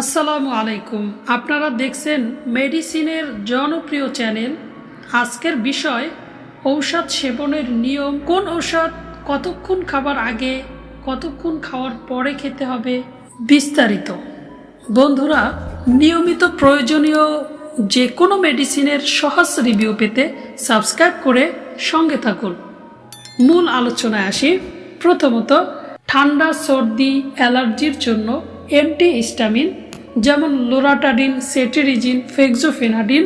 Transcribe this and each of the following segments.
আসসালামু আলাইকুম। আপনারা দেখছেন মেডিসিনের জনপ্রিয় চ্যানেল। আজকের বিষয়, ঔষধ সেবনের নিয়ম। কোন ঔষধ কতক্ষণ খাবার আগে, কতক্ষণ খাওয়ার পরে খেতে হবে বিস্তারিত। বন্ধুরা, নিয়মিত প্রয়োজনীয় যে কোনো মেডিসিনের সহজ রিভিউ পেতে সাবস্ক্রাইব করে সঙ্গে থাকুন। মূল আলোচনায় আসি। প্রথমত, ঠান্ডা, সর্দি, অ্যালার্জির জন্য অ্যান্টি হিস্টামিন যেমন লোরাটাডিন, সেটেরিজিন, ফেক্সোফেনাডিন,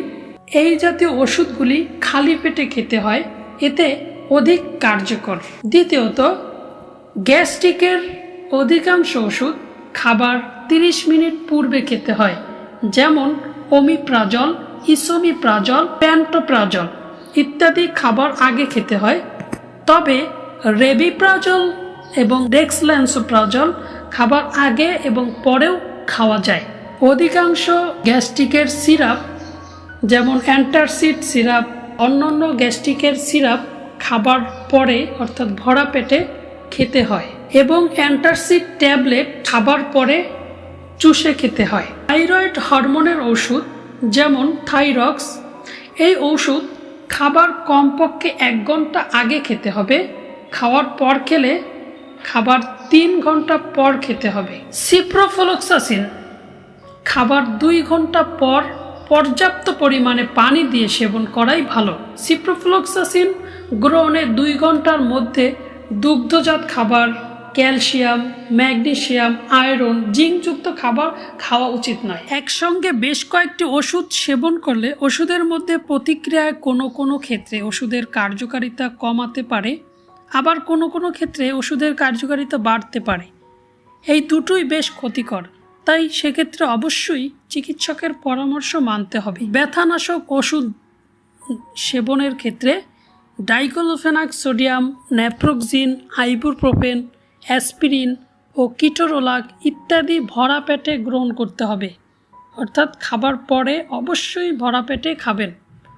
এই জাতীয় ওষুধগুলি খালি পেটে খেতে হয়, এতে অধিক কার্যকর। দ্বিতীয়ত, গ্যাস্ট্রিকের অধিকাংশ ওষুধ খাবার 30 মিনিট পূর্বে খেতে হয়, যেমন ওমিপ্রাজল, ইসোমিপ্রাজল, প্যান্টোপ্রাজল ইত্যাদি খাবার আগে খেতে হয়। তবে রেবিপ্রাজল এবং ডেক্সল্যান্সোপ্রাজল খাবার আগে এবং পরেও খাওয়া যায়। অধিকাংশ গ্যাস্ট্রিকের সিরাপ, যেমন অ্যান্টারসিড সিরাপ, অন্যান্য গ্যাস্ট্রিকের সিরাপ খাবার পরে, অর্থাৎ ভরা পেটে খেতে হয় এবং অ্যান্টারসিড ট্যাবলেট খাবার পরে চুষে খেতে হয়। থাইরয়েড হরমোনের ওষুধ, যেমন থাইরক্স, এই ওষুধ খাবার কমপক্ষে এক ঘণ্টা আগে খেতে হবে, খাওয়ার পর খেলে খাবার তিন ঘণ্টা পর খেতে হবে। সিপ্রোফ্লোক্সাসিন খাবার দুই ঘণ্টা পর পর্যাপ্ত পরিমাণে পানি দিয়ে সেবন করাই ভালো। সিপ্রোফ্লোক্সাসিন গ্রহণে দুই ঘণ্টার মধ্যে দুগ্ধজাত খাবার, ক্যালসিয়াম ম্যাগনেশিয়াম আয়রন জিঙ্কযুক্ত খাবার খাওয়া উচিত নয়। একসঙ্গে বেশ কয়েকটি ওষুধ সেবন করলে ওষুধের মধ্যে প্রতিক্রিয়ায় কোনো কোনো ক্ষেত্রে ওষুধের কার্যকারিতা কমাতে পারে, আবার কোনো কোনো ক্ষেত্রে ওষুধের কার্যকারিতা বাড়তে পারে। এই দুটোই বেশ ক্ষতিকর। তাই সেক্ষেত্রে অবশ্যই চিকিৎসকের পরামর্শ মানতে হবে। ব্যথানাশক ওষুধ সেবনের ক্ষেত্রে diclofenac sodium naproxen ibuprofen, aspirin ও কিটোরোলাক ইত্যাদি ভরা পেটে গ্রহণ করতে হবে। অর্থাৎ খাবার পরে অবশ্যই ভরা পেটে খাবেন।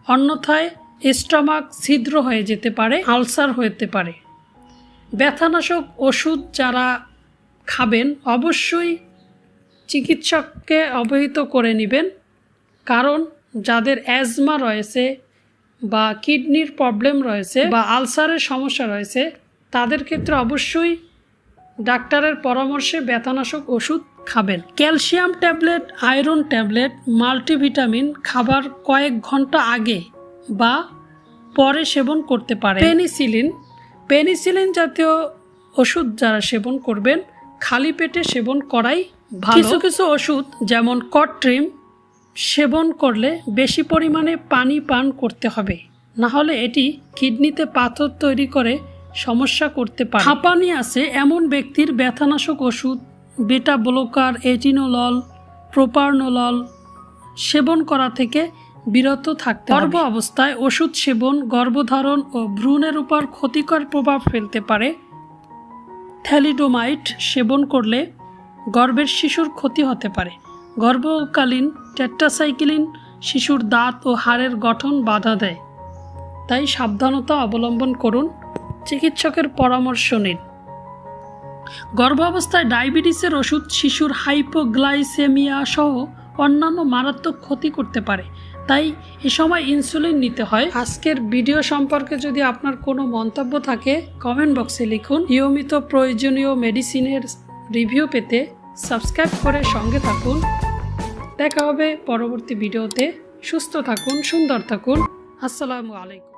অন্যথায় স্টমাক ছিদ্র হয়ে যেতে পারে, আলসার হতে পারে। ব্যথানাশক ওষুধ যারা খাবেন, অবশ্যই চিকিৎসককে অবহিত করে নেবেন, কারণ যাদের অ্যাজমা রয়েছে বা কিডনির প্রবলেম রয়েছে বা আলসারের সমস্যা রয়েছে, তাদের ক্ষেত্রে অবশ্যই ডাক্তারের পরামর্শে ব্যথানাশক ওষুধ খাবেন। Calcium tablet, iron tablet, multivitamin খাবার কয়েক ঘণ্টা আগে বা পরে সেবন করতে পারে পেনিসিলিন পেনিসিলিন জাতীয় ওষুধ যারা সেবন করবেন, খালি পেটে সেবন করাই কিছু কিছু ওষুধ, যেমন কট্রিম সেবন করলে বেশি পরিমাণে পানি পান করতে হবে। না হলে এটি কিডনিতে পাথর তৈরি করে সমস্যা করতে পারে। হাঁপানি আছে এমন ব্যক্তির ব্যথানাশক ওষুধ, বেটা ব্লকার, এটিনোলল, প্রোপারনোলল, সেবন করা থেকে বিরত থাকতে গর্ভ অবস্থায় ওষুধ সেবন, গর্ভধারণ ও ভ্রূণের উপর ক্ষতিকর প্রভাব ফেলতে পারে। থ্যালিডোমাইট সেবন করলে গর্ভের শিশুর ক্ষতি হতে পারে। গর্ভকালীন টেট্রাসাইক্লিন শিশুর দাঁত ও হাড়ের গঠন বাধা দেয়। তাই সাবধানতা অবলম্বন করুন, চিকিৎসকের পরামর্শ নিন। গর্ভাবস্থায় ডায়াবেটিসের ওষুধ শিশুর হাইপোগ্লাইসেমিয়া সহ অন্যান্য মারাত্মক ক্ষতি করতে পারে। তাই এ সময় ইনসুলিন নিতে হয়। আজকের ভিডিও সম্পর্কে যদি আপনার কোনো মন্তব্য থাকে, কমেন্ট বক্সে লিখুন। নিয়মিত প্রয়োজনীয় মেডিসিনের রিভিউ পেতে সাবস্ক্রাইব করে সঙ্গে থাকুন। দেখা হবে পরবর্তী ভিডিওতে। সুস্থ থাকুন সুন্দর থাকুন। আসসালামু আলাইকুম।